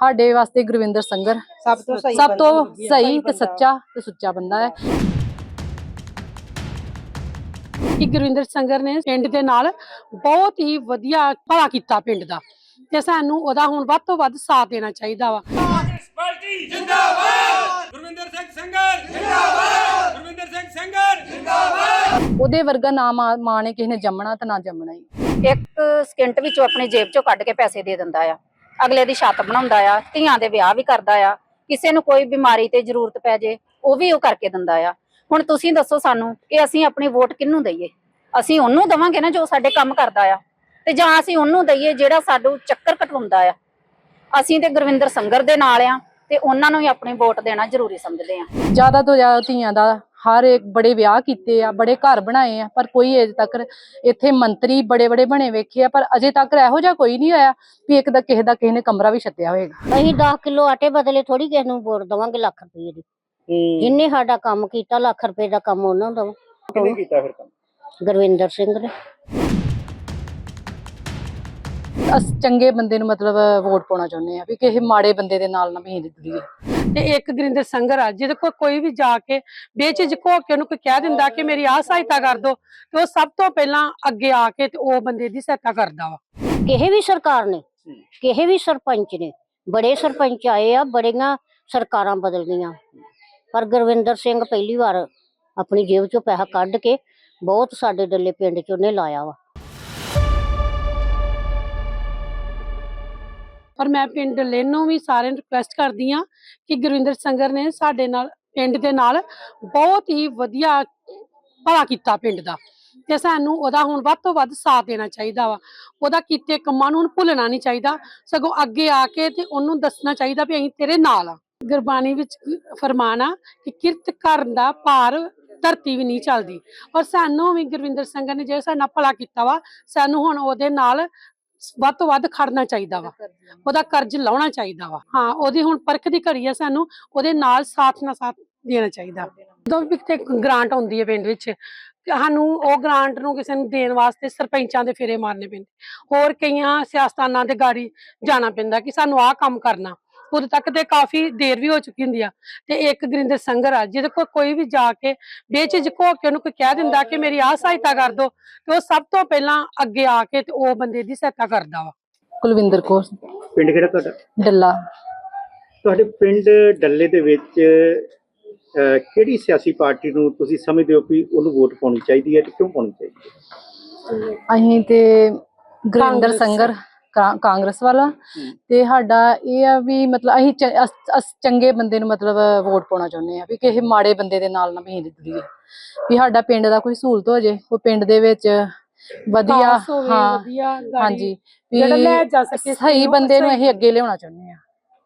ਸਾਡੇ ਵਾਸਤੇ ਗੁਰਵਿੰਦਰ ਸੰਗਰ ਸਭ ਤੋਂ ਸਹੀ ਸਭ ਤੋਂ ਸਹੀ ਤੇ। ਸੱਚਾ ਤੇ ਸੁੱਚਾ ਬੰਦਾ ਹੈ। ਕਿ ਗੁਰਵਿੰਦਰ ਸੰਗਰ ਨੇ ਪਿੰਡ ਦੇ ਨਾਲ ਬਹੁਤ ਹੀ ਵਧੀਆ ਭਲਾ ਕੀਤਾ ਪਿੰਡ ਦਾ ਤੇ ਸਾਨੂੰ ਉਹਦਾ ਹੁਣ ਵੱਧ ਤੋਂ ਵੱਧ ਸਾਥ ਦੇਣਾ ਚਾਹੀਦਾ ਵਾ। ਕਾਂਗਰਸ ਪਾਰਟੀ ਜਿੰਦਾਬਾਦ! ਗੁਰਵਿੰਦਰ ਸਿੰਘ ਸੰਗਰ ਜਿੰਦਾਬਾਦ! ਗੁਰਵਿੰਦਰ ਸਿੰਘ ਸੰਗਰ ਉਹਦੇ ਵਰਗਾ ਨਾ ਮਾਂ ਮਾਂ ਨੇ ਕਿਸੇ ਨੇ ਜੰਮਣਾ ਤੇ ਨਾ ਜੰਮਣਾ ਹੀ। ਇੱਕ ਸਕਿੰਟ ਵਿੱਚੋਂ ਆਪਣੀ ਜੇਬ ਚੋਂ ਕੱਢ ਕੇ ਪੈਸੇ ਦੇ ਦਿੰਦਾ ਆ। ਅਗਲੇ ਦੀ ਛੱਤ ਬਣਾਉਂਦਾ ਆ, ਧੀਆਂ ਦੇ ਵਿਆਹ ਵੀ ਕਰਦਾ ਆ, ਕਿਸੇ ਨੂੰ ਕੋਈ ਬਿਮਾਰੀ ਤੇ ਜ਼ਰੂਰਤ ਪੈ ਜੇ, ਉਹ ਵੀ ਉਹ ਕਰਕੇ ਦਿੰਦਾ ਆ। ਹੁਣ ਤੁਸੀਂ ਦੱਸੋ ਸਾਨੂੰ ਕਿ ਅਸੀਂ ਆਪਣੀ ਵੋਟ ਕਿਹਨੂੰ ਦਈਏ? ਅਸੀਂ ਉਹਨੂੰ ਦਵਾਂਗੇ ਨਾ ਜੋ ਸਾਡੇ ਕੰਮ ਕਰਦਾ ਆ। ਤੇ ਜਾਂ ਅਸੀਂ ਉਹਨੂੰ ਦਈਏ ਜਿਹੜਾ ਸਾਨੂੰ ਚੱਕਰ ਕਟਵਾਉਂਦਾ ਆ। ਅਸੀਂ ਤੇ ਗੁਰਵਿੰਦਰ ਸੰਗਰ ਦੇ ਨਾਲ ਆ, ਤੇ ਉਹਨਾਂ ਨੂੰ ਹੀ ਆਪਣੀ ਵੋਟ ਦੇਣਾ ਜ਼ਰੂਰੀ ਸਮਝਦੇ ਆ। ਜ਼ਿਆਦਾ ਤੋਂ ਜ਼ਿਆਦਾ ਧੀਆਂ ਦਾ ਹਰ ਇੱਕ ਬੜੇ ਵਿਆਹ ਕੀਤੇ ਆ ਬੜੇ ਘਰ ਬਣਾਏ ਆ ਪਰ ਕੋਈ ਅਜੇ ਤੱਕ ਇੱਥੇ ਮੰਤਰੀ ਬੜੇ ਬੜੇ ਬਣੇ ਵੇਖੇ ਆ ਪਰ ਅਜੇ ਤੱਕ ਇਹੋ ਜਿਹਾ ਕੋਈ ਨਹੀਂ ਹੋਇਆ ਵੀ ਇੱਕ ਦਾ ਕਿਸੇ ਦਾ ਕਿਸੇ ਨੇ ਕਮਰਾ ਵੀ ਛੱਤਿਆ ਹੋਏਗਾ। ਅਸੀਂ 10 ਕਿਲੋ ਆਟੇ ਬਦਲੇ ਥੋੜੀ ਕਿਸੇ ਨੂੰ ਵੋਟ ਦਵਾਂਗੇ ਲੱਖ ਰੁਪਏ ਦੀ। ਜਿੰਨੇ ਸਾਡਾ ਕੰਮ ਕੀਤਾ ਲੱਖ ਰੁਪਏ ਦਾ ਕੰਮ ਉਹਨਾਂ ਦਾ। ਕਿਹਨੇ ਕੀਤਾ ਫਿਰ ਕੰਮ? ਗੁਰਵਿੰਦਰ ਸਿੰਘ ਨੇ। ਅਸ ਚੰਗੇ ਬੰਦੇ ਨੂੰ ਮਤਲਬ ਵੋਟ ਪਾਉਣਾ ਚਾਹੁੰਦੇ ਆ ਵੀ ਕਿਸੇ ਮਾੜੇ ਬੰਦੇ ਦੇ ਨਾਲ ਨਾ ਵੀ ਦਿੱਤੀਏ ਤੇ ਇੱਕ ਗੁਰਿੰਦਰ ਸੰਗਰ ਆ ਜਿਹਦੇ ਕੋਲ ਕੋਈ ਵੀ ਜਾ ਕੇ ਬੇਝਿਜਕ ਹੋ ਕੇ ਉਹਨੂੰ ਕੋਈ ਕਹਿ ਦਿੰਦਾ ਕਿ ਮੇਰੀ ਆਹ ਸਹਾਇਤਾ ਕਰ ਦੋ ਤੇ ਉਹ ਸਭ ਤੋਂ ਪਹਿਲਾਂ ਅੱਗੇ ਆ ਕੇ ਤੇ ਉਹ ਬੰਦੇ ਦੀ ਸਹਾਇਤਾ ਕਰਦਾ ਵਾ। ਕਿਸੇ ਵੀ ਸਰਕਾਰ ਨੇ ਕਿਸੇ ਵੀ ਸਰਪੰਚ ਨੇ ਬੜੇ ਸਰਪੰਚ ਆਏ ਆ ਬੜੀਆਂ ਸਰਕਾਰਾਂ ਬਦਲ ਗਈਆਂ। ਪਰ ਗੁਰਵਿੰਦਰ ਸਿੰਘ ਪਹਿਲੀ ਵਾਰ ਆਪਣੀ ਜੇਬ ਚੋਂ ਪੈਸਾ ਕੱਢ ਕੇ ਬਹੁਤ ਸਾਡੇ ਡੱਲੇ ਪਿੰਡ ਚ ਉਹਨੇ ਲਾਇਆ ਵਾ। ਪਰ ਮੈਂ ਪਿੰਡ ਲੈਨੋਂ ਵੀ ਸਾਰਿਆਂ ਨੂੰ ਰਿਕੁਐਸਟ ਕਰਦੀ ਆ ਕਿ ਗੁਰਵਿੰਦਰ ਸੰਗਰ ਨੇ ਸਾਡੇ ਨਾਲ, ਪਿੰਡ ਦੇ ਨਾਲ ਬਹੁਤ ਹੀ ਵਧੀਆ ਭਲਾ ਕੀਤਾ ਪਿੰਡ ਦਾ ਤੇ ਸਾਨੂੰ ਉਹਦਾ ਹੁਣ ਵੱਧ ਤੋਂ ਵੱਧ ਸਾਥ ਦੇਣਾ ਚਾਹੀਦਾ ਵਾ। ਉਹਦਾ ਕੀਤੇ ਕੰਮਾਂ ਨੂੰ ਭੁੱਲਣਾ ਨਹੀਂ ਚਾਹੀਦਾ, ਸਗੋਂ ਅੱਗੇ ਆ ਕੇ ਤੇ ਉਹਨੂੰ ਦੱਸਣਾ ਚਾਹੀਦਾ ਵੀ ਅਸੀਂ ਤੇਰੇ ਨਾਲ ਆ। ਗੁਰਬਾਣੀ ਵਿੱਚ ਫਰਮਾਨ ਆ ਕਿ ਕਿਰਤ ਕਰਨ ਦਾ ਭਾਰ ਧਰਤੀ ਵੀ ਨਹੀਂ ਚੱਲਦੀ। ਔਰ ਸਾਨੂੰ ਵੀ ਗੁਰਵਿੰਦਰ ਸੰਗਰ ਨੇ ਜੇ ਸਾਡਾ ਭਲਾ ਕੀਤਾ ਵਾ, ਸਾਨੂੰ ਹੁਣ ਉਹਦੇ ਨਾਲ ਵੱਧ ਤੋਂ ਵੱਧ ਖੜਨਾ ਚਾਹੀਦਾ ਵਾ। ਉਹਦਾ ਕਰਜ਼ ਲਾਉਣਾ ਚਾਹੀਦਾ ਵਾ। ਹਾਂ ਉਹਦੀ ਹੁਣ ਪਰਖ ਦੀ ਘੜੀ ਆ ਸਾਨੂੰ ਉਹਦੇ ਨਾਲ ਸਾਥ ਨਾਲ ਸਾਥ ਦੇਣਾ ਚਾਹੀਦਾ। ਜਦੋਂ ਵੀ ਕਿਤੇ ਗ੍ਰਾਂਟ ਆਉਂਦੀ ਹੈ ਪਿੰਡ ਵਿੱਚ ਸਾਨੂੰ ਉਹ ਗ੍ਰਾਂਟ ਨੂੰ ਕਿਸੇ ਨੂੰ ਦੇਣ ਵਾਸਤੇ ਸਰਪੰਚਾਂ ਦੇ ਫੇਰੇ ਮਾਰਨੇ ਪੈਂਦੇ। ਹੋਰ ਕਈਆਂ ਸਿਆਸਤਾਨਾਂ ਦੇ ਗਾੜੀ ਜਾਣਾ ਪੈਂਦਾ ਕਿ ਸਾਨੂੰ ਆਹ ਕੰਮ ਕਰਨਾ। ਉਦੋਂ ਤੱਕ ਤੇ ਕਾਫੀ ਦੇਰ ਵੀ ਹੋ ਚੁੱਕੀ ਹੁੰਦੀ ਆ। ਤੇ ਇੱਕ ਗੁਰਿੰਦਰ ਸੰਗਰ ਆ ਜਿਹਦੇ ਕੋਲ ਕੋਈ ਵੀ ਜਾ ਕੇ ਬੇਝਿਜਕ ਹੋ ਕੇ ਉਹਨੂੰ ਕੋਈ ਕਹਿ ਦਿੰਦਾ ਕਿ ਮੇਰੀ ਆਹ ਸਹਾਇਤਾ ਕਰ ਦੋ ਤੇ ਉਹ ਸਭ ਤੋਂ ਪਹਿਲਾਂ ਅੱਗੇ ਆ ਕੇ ਤੇ ਉਹ ਬੰਦੇ ਦੀ ਸਹਾਇਤਾ ਕਰਦਾ ਵਾ। ਕੁਲਵਿੰਦਰ ਕੌਰ। ਪਿੰਡ ਕਿਹੜਾ ਤੁਹਾਡਾ? ਡੱਲਾ। ਤੁਹਾਡੇ ਪਿੰਡ ਡੱਲੇ ਦੇ ਵਿੱਚ ਕਿਹੜੀ ਸਿਆਸੀ ਪਾਰਟੀ ਨੂੰ ਤੁਸੀਂ ਸਮਝਦੇ ਹੋ ਕਿ ਉਹਨੂੰ ਵੋਟ ਪਾਉਣੀ ਚਾਹੀਦੀ ਹੈ ਤੇ ਕਿਉਂ ਪਾਉਣੀ ਚਾਹੀਦੀ ਹੈ? ਅਸੀਂ ਤੇ ਕਾਂਗਰਸ। ਸੰਗਰ। ਕਾਂਗਰਸ ਵਾਲਾ। ਤੇ ਸਾਡਾ ਇਹ ਆ ਵੀ ਮਤਲਬ ਅਸੀਂ ਚੰਗੇ ਬੰਦੇ ਨੂੰ ਮਤਲਬ ਵੋਟ ਪਾਉਣਾ ਚਾਹੁੰਦੇ ਆ ਵੀ ਕਿਸੇ ਮਾੜੇ ਬੰਦੇ ਦੇ ਨਾਲ ਨਾ ਵੀ ਦਿੱਤੀਏ ਵੀ ਸਾਡਾ ਪਿੰਡ ਦਾ ਕੋਈ ਸਹੂਲਤ ਹੋ ਜੇ ਕੋਈ ਪਿੰਡ ਦੇ ਵਿੱਚ ਵਧੀਆ ਹਾਂ ਹਾਂਜੀ ਜਿਹੜਾ ਲੈ ਜਾ ਸਕੇ ਸਹੀ ਬੰਦੇ ਨੂੰ ਅਸੀਂ ਅੱਗੇ ਲਿਆਉਣਾ ਚਾਹੁੰਦੇ ਆ।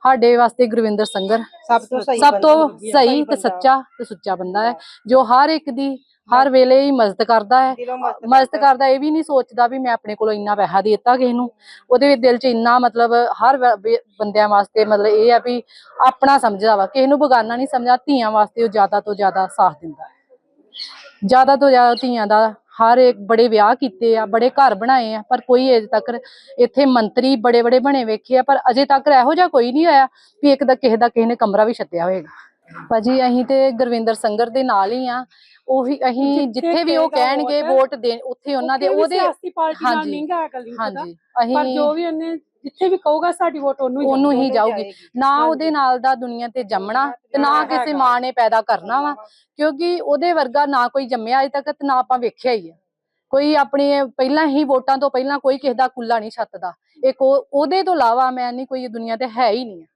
ਸਾਡੇ ਵਾਸਤੇ ਗੁਰਵਿੰਦਰ ਸੰਗਰ ਸਭ ਤੋਂ ਸਹੀ ਸਭ ਤੋਂ ਬੰਦਾ- ਸਹੀ ਤੇ ਸੱਚਾ ਤੇ ਸੁੱਚਾ ਬੰਦਾ ਹੈ ਜੋ ਹਰ ਇੱਕ ਦੀ ਹਰ ਵੇਲੇ ਹੀ ਮਦਦ ਕਰਦਾ ਹੈ। ਮਦਦ ਕਰਦਾ ਇਹ ਵੀ ਨਹੀਂ ਸੋਚਦਾ ਵੀ ਮੈਂ ਆਪਣੇ ਕੋਲੋਂ ਇੰਨਾ ਪੈਸਾ ਦੇਤਾ ਕਿਸੇ ਨੂੰ। ਉਹਦੇ ਵੀ ਦਿਲ 'ਚ ਇੰਨਾ ਮਤਲਬ ਹਰ ਬੰਦਿਆਂ ਵਾਸਤੇ ਮਤਲਬ ਇਹ ਆ ਵੀ ਆਪਣਾ ਸਮਝਦਾ ਵਾ। ਕਿਸੇ ਨੂੰ ਬਗਾਨਾ ਨਹੀਂ ਸਮਝਦਾ ਧੀਆਂ ਵਾਸਤੇ ਉਹ ਜ਼ਿਆਦਾ ਤੋਂ ਜ਼ਿਆਦਾ ਸਾਥ ਦਿੰਦਾ ਹੈ। ਜ਼ਿਆਦਾ ਤੋਂ ਜ਼ਿਆਦਾ ਧੀਆਂ ਦਾ ਹਰ ਇੱਕ ਬੜੇ ਵਿਆਹ ਕੀਤੇ ਆ ਬੜੇ ਘਰ ਬਣਾਏ ਆ ਪਰ ਕੋਈ ਅਜੇ ਤੱਕ ਇੱਥੇ ਮੰਤਰੀ ਬੜੇ ਬੜੇ ਬਣੇ ਵੇਖੇ ਆ ਪਰ ਅਜੇ ਤੱਕ ਇਹੋ ਜਿਹਾ ਕੋਈ ਨਹੀਂ ਹੋਇਆ ਵੀ ਇੱਕ ਦਾ ਕਿਸੇ ਦਾ ਕਿਸੇ ਨੇ ਕਮਰਾ ਵੀ ਛੱਤਿਆ ਹੋਏਗਾ। ਭਾਜੀ ਅਸੀਂ ਤੇ ਗੁਰਵਿੰਦਰ ਸੰਗਰ ਦੇ ਨਾਲ ਹੀ ਆ ਉਹੀ ਅਸੀਂ ਜਿੱਥੇ ਵੀ ਉਹ ਕਹਿਣਗੇ ਵੋਟ, ਦੇਣ ਉੱਥੇ ਉਹਨਾਂ ਦੇ ਉਹਦੇ ਸਿਆਸੀ ਪਾਰਟੀ ਨਾਲ ਹਾਂਜੀ, ਹਾਂਜੀ ਪਰ ਅਸੀਂ ਜੋ ਵੀ ਉਹਨੇ ਜਿੱਥੇ ਵੀ ਕਹੂਗਾ ਸਾਡੀ ਵੋਟ ਉਹਨੂੰ ਹੀ ਉਹਨੂੰ ਹੀ ਜਾਊਗੀ। ਨਾ ਉਹਦੇ ਨਾਲ ਦਾ ਦੁਨੀਆ ਤੇ ਜੰਮਣਾ ਤੇ ਨਾ ਕਿਸੇ ਮਾਂ ਨੇ ਪੈਦਾ ਕਰਨਾ ਵਾ। ਕਿਉਂਕਿ ਉਹਦੇ ਵਰਗਾ ਨਾ ਕੋਈ ਜੰਮਿਆ ਅਜੇ ਤੱਕ ਤੇ ਨਾ ਆਪਾਂ ਵੇਖਿਆ ਹੀ ਆ। ਕੋਈ ਆਪਣੀ ਪਹਿਲਾਂ ਹੀ ਵੋਟਾਂ ਤੋਂ ਪਹਿਲਾਂ ਕੋਈ ਕਿਸੇ ਦਾ ਕੁੱਲਾ ਨਹੀਂ ਛੱਤਦਾ। ਇੱਕ ਉਹ- ਉਹਦੇ ਤੋਂ ਇਲਾਵਾ ਮੈਂ ਨਹੀਂ ਕੋਈ ਦੁਨੀਆ ਤੇ ਹੈ ਹੀ ਨਹੀਂ ਆ।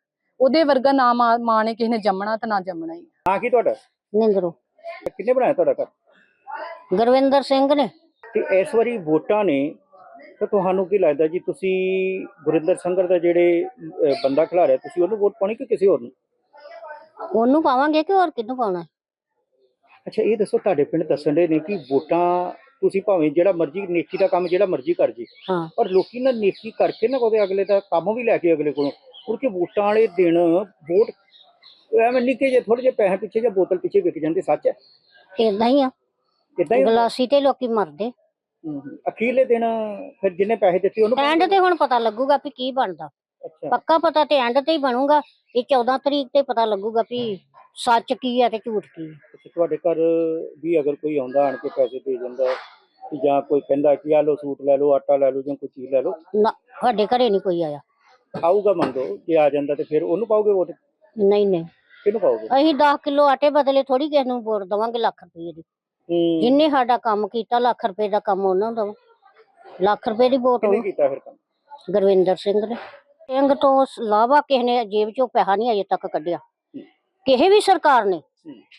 ਉਹਦੇ ਵਰਗਾ ਨਾ ਮਾਂ ਨੇ ਕਿਸੇ ਨੇ ਜੰਮਣਾ ਤੇ ਨਾ ਜੰਮਣਾ ਹੀ ਹਾਂ ਕੀ ਤੁਹਾਡਾ? ਨਿੰਦਰੋ। ਕਿੰਨੇ ਬਣਾਇਆ ਤੁਹਾਡਾ ਘਰ? ਗੁਰਵਿੰਦਰ ਸਿੰਘ ਨੇ। ਤੇ ਇਸ ਵਾਰੀ ਵੋਟਾਂ ਨੇ ਤਾਂ ਤੁਹਾਨੂੰ ਕੀ ਲੱਗਦਾ ਜੀ ਤੁਸੀਂ ਗੁਰਿੰਦਰ ਸੰਗਰ ਦਾ ਜਿਹੜੇ ਅਹ, ਬੰਦਾ ਖਿਲਾ ਰਿਹਾ ਤੁਸੀਂ ਉਹਨੂੰ ਵੋਟ ਪਾਉਣੀ ਕਿ ਕਿਸੇ ਹੋਰ ਨੂੰ? ਉਹਨੂੰ ਪਾਵਾਂਗੇ ਕਿ ਹੋਰ ਕਿਹਨੂੰ ਪਾਉਣਾ? ਅੱਛਾ ਇਹ ਦੱਸੋ ਤੁਹਾਡੇ ਪਿੰਡ ਦੱਸਣ ਦੇ ਨੇ ਕਿ ਵੋਟਾਂ ਤੁਸੀਂ ਭਾਵੇਂ ਜਿਹੜਾ ਮਰਜ਼ੀ ਨੇਕੀ ਦਾ ਕੰਮ ਜਿਹੜਾ ਮਰਜ਼ੀ ਕਰ ਜੀ ਹਾਂ। ਪਰ ਲੋਕੀ ਨਾ ਨੇਕੀ ਕਰਕੇ ਨਾ ਉਹਦੇ ਅਗਲੇ ਦਾ ਕੰਮ ਵੀ ਲੈ ਕੇ ਅਗਲੇ ਕੋਲੋਂ ਕਿਉਂਕਿ ਵੋਟਾਂ ਵਾਲੇ ਦਿਨ ਵੋਟ ਐਵੇਂ ਨਿੱਕੇ ਜੇ ਥੋੜੇ ਜਿਹੇ ਪੈਸੇ ਪਿੱਛੇ ਜਾਂ ਬੋਤਲ ਪਿੱਛੇ ਵਿਕ ਜਾਂਦੇ ਸੱਚ ਹੈ? ਇਦਾਂ ਹੀ ਆ। ਇਦਾਂ ਹੀ ਹੁੰਦਾ? ਗਲਾਸੀ ਤੇ ਲੋਕੀ ਮਰਦੇ। ਅਖੀਰਲੇ ਦਿਨ ਫਿਰ ਜਿੰਨੇ ਪੈਸੇ ਦਿੱਤੇ ਉਹਨੂੰ ਐਂਡ ਤੇ ਹੁਣ ਪਤਾ ਲੱਗੂਗਾ ਵੀ ਕੀ ਬਣਦਾ। ਅੱਛਾ। ਪੱਕਾ ਪਤਾ ਤੇ ਐਂਡ ਤੇ ਹੀ ਬਣੂਗਾ। ਇਹ 14 ਤਰੀਕ ਤੇ ਪਤਾ ਲੱਗੂਗਾ ਵੀ ਸੱਚ ਕੀ ਹੈ ਤੇ ਝੂਠ ਕੀ ਹੈ। ਅੱਛਾ, ਤੁਹਾਡੇ ਘਰ ਵੀ ਅਗਰ ਕੋਈ ਆਉਂਦਾ ਆਣ ਕੇ ਪੈਸੇ ਦੇ ਜਾਂਦਾ ਹੈ, ਜਾਂ ਕੋਈ ਕਹਿੰਦਾ ਕਿ ਆ ਲਓ ਸੂਟ ਲੈ ਲਓ ਆਟਾ ਲੈ ਲਓ ਜਾਂ ਕੋਈ ਚੀਜ਼ ਲੈ ਲਓ। ਨਾ ਸਾਡੇ ਘਰੇ ਨਹੀਂ ਕੋਈ ਆਇਆ। ਆਊਗਾ ਮੰਨ ਲਓ ਜੇ ਆ ਜਾਂਦਾ ਤੇ ਫਿਰ ਉਹਨੂੰ ਪਾਓਗੇ ਵੋਟ? ਨਹੀਂ ਨਹੀਂ। ਕਿਹਨੂੰ ਪਾਓਗੇ? ਅਸੀਂ 10 ਕਿਲੋ ਆਟੇ ਬਦਲੇ ਥੋੜੀ ਕਿਸੇ ਨੂੰ ਵੋਟ ਦਵਾਂਗੇ ਲੱਖ ਰੁਪਏ ਦੀ। ਜਿੰਨੇ ਸਾਡਾ ਕੰਮ ਕੀਤਾ ਲੱਖ ਰੁਪਏ ਦਾ ਕੰਮ ਉਹਨਾਂ ਦਵਾਂ ਲੱਖ ਰੁਪਏ ਦੀ ਵੋਟ ਕਿਹਨੇ ਕੀਤਾ ਫਿਰ ਕੰਮ? ਗੁਰਵਿੰਦਰ ਸਿੰਘ ਨੇ। ਸਿੰਘ ਤੋਂ ਇਲਾਵਾ ਕਿਸੇ ਨੇ ਜੇਬ ਚੋਂ ਪੈਸਾ ਨਹੀਂ ਅਜੇ ਤੱਕ ਕੱਢਿਆ। ਕਿਸੇ ਵੀ ਸਰਕਾਰ ਨੇ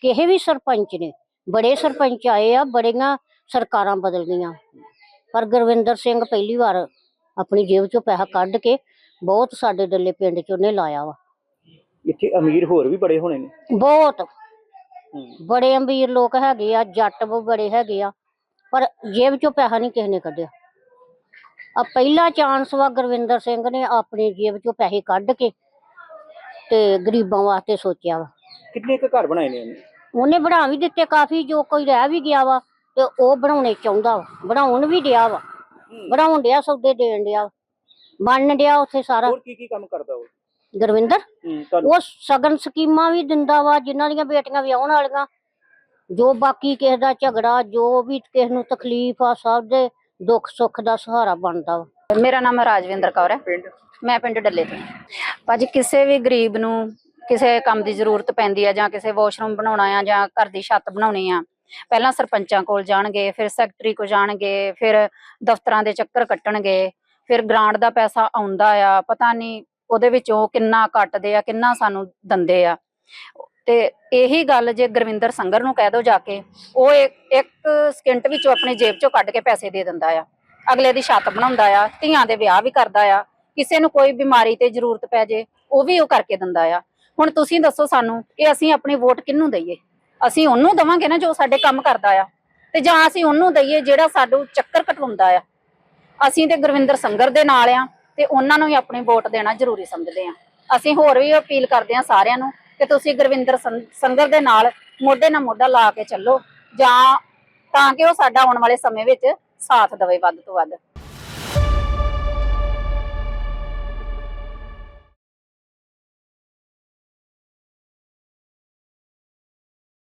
ਕਿਸੇ ਵੀ ਸਰਪੰਚ ਨੇ ਬੜੇ ਸਰਪੰਚ ਆਏ ਆ ਬੜੀਆਂ ਸਰਕਾਰਾਂ ਬਦਲ ਗਈਆਂ। ਪਰ ਗੁਰਵਿੰਦਰ ਸਿੰਘ ਪਹਿਲੀ ਵਾਰ ਆਪਣੀ ਜੇਬ ਚੋਂ ਪੈਸਾ ਕੱਢ ਕੇ ਬਹੁਤ ਸਾਡੇ ਡੱਲੇ ਪਿੰਡ ਚ ਉਹਨੇ ਲਾਇਆ ਵਾ। ਇੱਥੇ ਅਮੀਰ ਹੋਰ ਵੀ ਬੜੇ ਹੋਣੇ ਨੇ। ਬਹੁਤ। ਬੜੇ ਅਮੀਰ ਲੋਕ ਹੈਗੇ ਆ ਜੱਟ ਵੀ ਬੜੇ ਹੈਗੇ ਆ ਪਰ ਜੇਬ ਚੋਂ ਪੈਸਾ ਨਹੀਂ ਕਿਸੇ ਨੇ ਕੱਢਿਆ। ਆ ਪਹਿਲਾ ਚਾਂਸ ਵਾ ਗੁਰਵਿੰਦਰ ਸਿੰਘ ਨੇ ਆਪਣੀ ਜੇਬ ਚੋਂ ਪੈਸੇ ਕੱਢ ਕੇ ਤੇ ਗਰੀਬਾਂ ਵਾਸਤੇ ਸੋਚਿਆ ਵਾ। ਕਿੰਨੇ ਕੁ ਘਰ ਬਣਾਏ ਨੇ ਉਹਨੇ? ਉਹਨੇ ਬਣਾ ਵੀ ਦਿੱਤੇ ਕਾਫੀ ਜੋ ਕੋਈ ਰਹਿ ਵੀ ਗਿਆ ਵਾ ਤੇ ਉਹ ਬਣਾਉਣੇ ਚਾਹੁੰਦਾ ਵਾ ਬਣਾਉਣ ਵੀ ਡਿਆ ਵਾ। ਬਣਾਉਣ ਡਿਆ ਸੌਦੇ ਦੇਣ ਡਿਆ ਬਣਨ ਡਿਆ ਉੱਥੇ ਸਾਰਾ। ਹੋਰ ਕੀ ਕੀ ਕੰਮ ਕਰਦਾ ਉਹ? ਗੁਰਵਿੰਦਰ ਹੂੰ ਤੁਹਾਨੂੰ ਉਹ ਸਗਨ ਸਕੀਮਾਂ ਵੀ ਦਿੰਦਾ ਵਾ ਜਿਨ੍ਹਾਂ ਦੀਆਂ ਬੇਟੀਆਂ ਵਿਆਹਣ ਵਾਲੀਆਂ। ਜੋ ਬਾਕੀ ਕਿਸੇ ਦਾ ਝਗੜਾ ਜੋ ਵੀ ਕਿਸੇ ਨੂੰ ਤਕਲੀਫ ਆ ਸਭ ਦੇ ਦੁੱਖ ਸੁੱਖ ਦਾ ਸਹਾਰਾ ਬਣਦਾ ਵਾ। ਮੇਰਾ ਨਾਮ ਰਾਜਵਿੰਦਰ ਕੌਰ ਹੈ। ਪਿੰਡ? ਮੈਂ ਪਿੰਡ ਡੱਲੇ ਤੋਂ ਭਾਜੀ ਕਿਸੇ ਵੀ ਗਰੀਬ ਨੂੰ ਕਿਸੇ ਕੰਮ ਦੀ ਜ਼ਰੂਰਤ ਪੈਂਦੀ ਆ ਜਾਂ ਕਿਸੇ ਵਾਸ਼ਰੂਮ ਬਣਾਉਣਾ ਆ ਜਾਂ ਘਰ ਦੀ ਛੱਤ ਬਣਾਉਣੀ ਆ ਪਹਿਲਾਂ ਸਰਪੰਚਾਂ ਕੋਲ ਜਾਣਗੇ ਫਿਰ ਸੈਕਟਰੀ ਕੋਲ ਜਾਣਗੇ ਫਿਰ ਦਫ਼ਤਰਾਂ ਦੇ ਚੱਕਰ ਕੱਟਣਗੇ ਫਿਰ ਗ੍ਰਾਂਟ ਦਾ ਪੈਸਾ ਆਉਂਦਾ ਆ ਪਤਾ ਨਹੀਂ ਉਹਦੇ ਵਿੱਚੋਂ ਕਿੰਨਾ ਕੱਟਦੇ ਆ, ਕਿੰਨਾ ਸਾਨੂੰ ਦਿੰਦੇ ਆ। ਤੇ ਇਹੀ ਗੱਲ ਜੇ ਗੁਰਵਿੰਦਰ ਸੰਗਰ ਨੂੰ ਕਹਿ ਦੋ ਜਾ ਕੇ, ਉਹ ਇੱਕ ਇੱਕ ਸਕਿੰਟ ਵਿੱਚੋਂ ਆਪਣੀ ਜੇਬ ਚੋਂ ਕੱਢ ਕੇ ਪੈਸੇ ਦੇ ਦਿੰਦਾ ਆ। ਅਗਲੇ ਦੀ ਛੱਤ ਬਣਾਉਂਦਾ ਆ, ਧੀਆਂ ਦੇ ਵਿਆਹ ਵੀ ਕਰਦਾ ਆ। ਕਿਸੇ ਨੂੰ ਕੋਈ ਬਿਮਾਰੀ ਤੇ ਜ਼ਰੂਰਤ ਪੈ ਜੇ, ਉਹ ਵੀ ਉਹ ਕਰਕੇ ਦਿੰਦਾ ਆ। ਹੁਣ ਤੁਸੀਂ ਦੱਸੋ ਸਾਨੂੰ, ਕਿ ਅਸੀਂ ਆਪਣੀ ਵੋਟ ਕਿਹਨੂੰ ਦਈਏ? ਅਸੀਂ ਉਹਨੂੰ ਦਵਾਂਗੇ ਨਾ ਜੋ ਸਾਡੇ ਕੰਮ ਕਰਦਾ ਆ। ਤੇ ਜਾਂ ਅਸੀਂ ਉਹਨੂੰ ਦਈਏ ਜਿਹੜਾ ਸਾਡੂ ਚੱਕਰ ਕਟਵਾਉਂਦਾ ਆ। ਅਸੀਂ ਤੇ ਗੁਰਵਿੰਦਰ ਸੰਗਰ ਦੇ ਨਾਲ ਆ। ਤੇ ਉਹਨਾਂ ਨੂੰ ਹੀ ਆਪਣੀ ਵੋਟ ਦੇਣਾ ਜ਼ਰੂਰੀ ਸਮਝਦੇ ਆ ਅਸੀਂ ਹੋਰ ਵੀ ਅਪੀਲ ਕਰਦੇ ਆ ਸਾਰਿਆਂ ਨੂੰ ਕਿ ਤੁਸੀਂ ਗੁਰਵਿੰਦਰ ਸੰਗਰ ਦੇ ਨਾਲ ਮੋਢੇ ਨਾਲ ਮੋਢਾ ਲਾ ਕੇ ਚੱਲੋ ਜਾਂ ਤਾਂ ਕਿ ਉਹ ਸਾਡਾ ਆਉਣ ਵਾਲੇ ਸਮੇਂ ਵਿੱਚ ਸਾਥ ਦੇਵੇ ਵੱਧ ਤੋਂ ਵੱਧ।